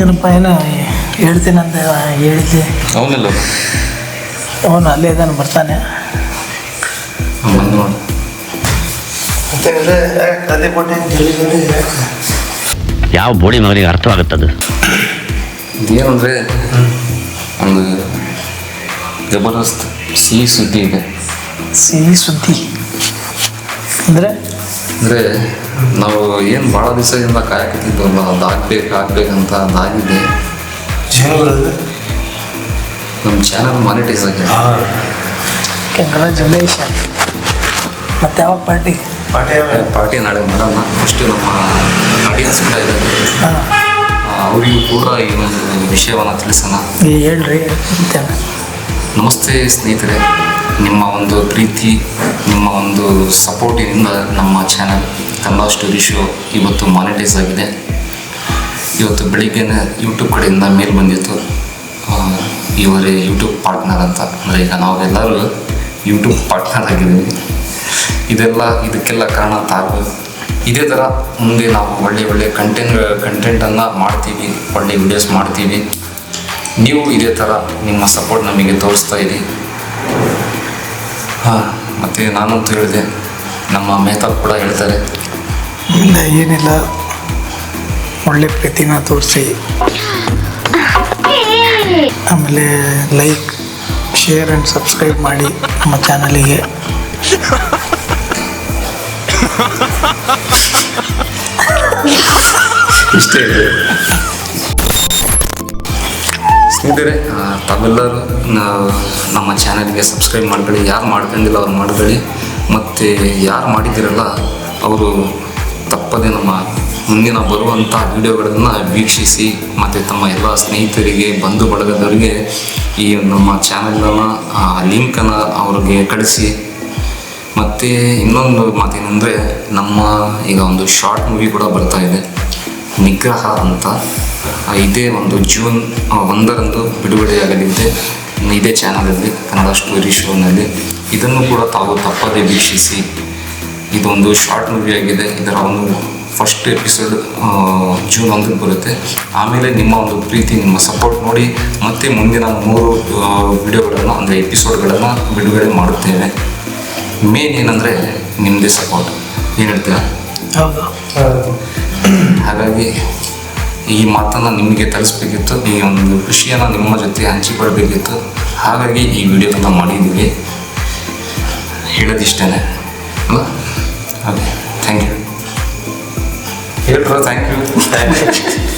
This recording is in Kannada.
ಏನಪ್ಪ ಏನೋ ಹೇಳ್ತೀನಂತ ಹೇಳಿದ್ದೆ. ಅವನಿಲ್ಲ ಅವನು ಅಲ್ಲೇ ಇದ್ದಾನೆ ಬರ್ತಾನೆ. ಯಾವ ಬೋಡಿ ಮಗನಿಗೆ ಅರ್ಥವಾಗುತ್ತದು? ಏನಂದ್ರೆ ಒಂದು ಜಬರ್ದಸ್ತ್ ಸಿಹಿ ಸುದ್ದಿ ಇದೆ. ಸಿಹಿ ಸುದ್ದಿ. ಅಂದರೆ? ಅಂದರೆ ನಾವು ಏನು ಭಾಳ ದಿವಸದಿಂದ ಅದು ಆಗ್ಬೇಕು ಆಗ್ಬೇಕಂತ ಅದಾಗಿದೆ ನಮ್ಮ ಚಾನಲ್ ಮಾನಿಟೈಸ್ ಆಗಿದೆ. ಕಂಗ್ರ್ಯಾಚುಲೇಷನ್ ಮತ್ತೆ ಯಾವ ಪಾರ್ಟಿ ಪಾರ್ಟಿ ನಾಳೆ ಮಾಡೋಣ ಫಸ್ಟ್ ನಮ್ಮ ಆಡಿಯನ್ಸ್ ಕೂಡ ಇದೆ ಅವರಿಗೂ ಕೂಡ ಈ ಒಂದು ವಿಷಯವನ್ನು ತಿಳಿಸೋಣ. ಹೇಳ್ರಿ ನಮಸ್ತೆ ಸ್ನೇಹಿತರೆ. ನಿಮ್ಮ ಒಂದು ಪ್ರೀತಿ ನಿಮ್ಮ ಒಂದು ಸಪೋರ್ಟಿನಿಂದ ನಮ್ಮ ಚಾನಲ್ ಕನ್ನಡ ಸ್ಟೋರಿ ಶೋ ಇವತ್ತು ಮಾನಿಟೈಸ್ ಆಗಿದೆ. ಇವತ್ತು ಬೆಳಿಗ್ಗೆನೆ ಯೂಟ್ಯೂಬ್ ಕಡೆಯಿಂದ ಮೇಲ್ ಬಂದಿತ್ತು. ಇವರೇ ಯೂಟ್ಯೂಬ್ ಪಾರ್ಟ್ನರ್ ಅಂತ. ಅಂದರೆ ಈಗ ನಾವೆಲ್ಲರೂ ಯೂಟ್ಯೂಬ್ ಪಾರ್ಟ್ನರ್ ಆಗಿದ್ದೀವಿ. ಇದೆಲ್ಲ, ಇದಕ್ಕೆಲ್ಲ ಕಾರಣ ತಾವು. ಇದೇ ಥರ ಮುಂದೆ ನಾವು ಒಳ್ಳೆ ಒಳ್ಳೆ ಕಂಟೆಂಟ್ ಕಂಟೆಂಟನ್ನು ಮಾಡ್ತೀವಿ, ಒಳ್ಳೆ ವಿಡಿಯೋಸ್ ಮಾಡ್ತೀವಿ. ನೀವು ಇದೇ ಥರ ನಿಮ್ಮ ಸಪೋರ್ಟ್ ನಮಗೆ ತೋರಿಸ್ತಾ ಇರಿ. ಹಾಂ, ಮತ್ತು ನಾನಂತೂ ಹೇಳಿದೆ, ನಮ್ಮ ಮೆಹತಾಬ್ ಕೂಡ ಹೇಳ್ತಾರೆ. ಇಲ್ಲ ಏನಿಲ್ಲ, ಒಳ್ಳೆ ಪ್ರೀತಿನ ತೋರಿಸಿ. ಆಮೇಲೆ ಲೈಕ್ ಶೇರ್ ಆ್ಯಂಡ್ ಸಬ್ಸ್ಕ್ರೈಬ್ ಮಾಡಿ ನಮ್ಮ ಚಾನಲಿಗೆ. ಇಷ್ಟೇ. ಸ್ನೇಹಿತರೆ ತಾವೆಲ್ಲರೂ ನಮ್ಮ ಚಾನಲ್ಗೆ ಸಬ್ಸ್ಕ್ರೈಬ್ ಮಾಡ್ಕೊಳ್ಳಿ ಯಾರು ಮಾಡ್ಕೊಂಡಿಲ್ಲ, ಅವ್ರು ಮಾಡ್ಕೊಳ್ಳಿ ಮತ್ತು ಯಾರು ಮಾಡಿದ್ದೀರಲ್ಲ, ಅವರು ತಪ್ಪದೆ ನಮ್ಮ ಮುಂದಿನ ಬರುವಂಥ ವಿಡಿಯೋಗಳನ್ನು ವೀಕ್ಷಿಸಿ ಮತ್ತು ತಮ್ಮ ಎಲ್ಲ ಸ್ನೇಹಿತರಿಗೆ ಬಂಧು ಬಳಗದವರಿಗೆ ಈ ನಮ್ಮ ಚಾನಲನ್ನು ಲಿಂಕನ್ನು ಅವ್ರಿಗೆ ಕಳಿಸಿ. ಮತ್ತು ಇನ್ನೊಂದು ಮಾತೇನೆಂದರೆ, ನಮ್ಮ ಈಗ ಒಂದು ಶಾರ್ಟ್ ಮೂವಿ ಕೂಡ ಬರ್ತಾ ಇದೆ, ನಿಗ್ರಹ ಅಂತ. ಇದೇ ಒಂದು ಜೂನ್ ಒಂದರಂದು ಬಿಡುಗಡೆಯಾಗಲಿದೆ. ಇದೇ ಚಾನಲಲ್ಲಿ, ಕನ್ನಡ ಸ್ಟೋರಿ ಶೋನಲ್ಲಿ. ಇದನ್ನು ಕೂಡ ತಾವು ತಪ್ಪದೇ ವೀಕ್ಷಿಸಿ ಇದೊಂದು ಶಾರ್ಟ್ ಮೂವಿ ಆಗಿದೆ. ಇದರ ಒಂದು ಫಸ್ಟ್ ಎಪಿಸೋಡ್ ಜೂನ್ ಒಂದಕ್ಕೆ ಬರುತ್ತೆ. ಆಮೇಲೆ ನಿಮ್ಮ ಒಂದು ಪ್ರೀತಿ ನಿಮ್ಮ ಸಪೋರ್ಟ್ ನೋಡಿ ಮತ್ತೆ ಮುಂದಿನ ಮೂರು ವಿಡಿಯೋಗಳನ್ನು ಅಂದರೆ ಎಪಿಸೋಡ್ಗಳನ್ನು ಬಿಡುಗಡೆ ಮಾಡುತ್ತೇವೆ. ಮೇನ್ ಏನಂದರೆ ನಿಮ್ಮದೇ ಸಪೋರ್ಟ್ ಏನು ಹೇಳ್ತೀರಾ? ಹಾಗಾಗಿ ಈ ಮಾತನ್ನು ನಿಮಗೆ ತರಿಸ್ಬೇಕಿತ್ತು ಈ ಒಂದು ಖುಷಿಯನ್ನು ನಿಮ್ಮ ಜೊತೆ ಹಂಚಿಕೊಳ್ಬೇಕಿತ್ತು ಹಾಗಾಗಿ ಈ ವಿಡಿಯೋನ ಮಾಡಿದ್ದೀವಿ ಹೇಳೋದಿಷ್ಟೇ ಅಲ್ಲ thank you.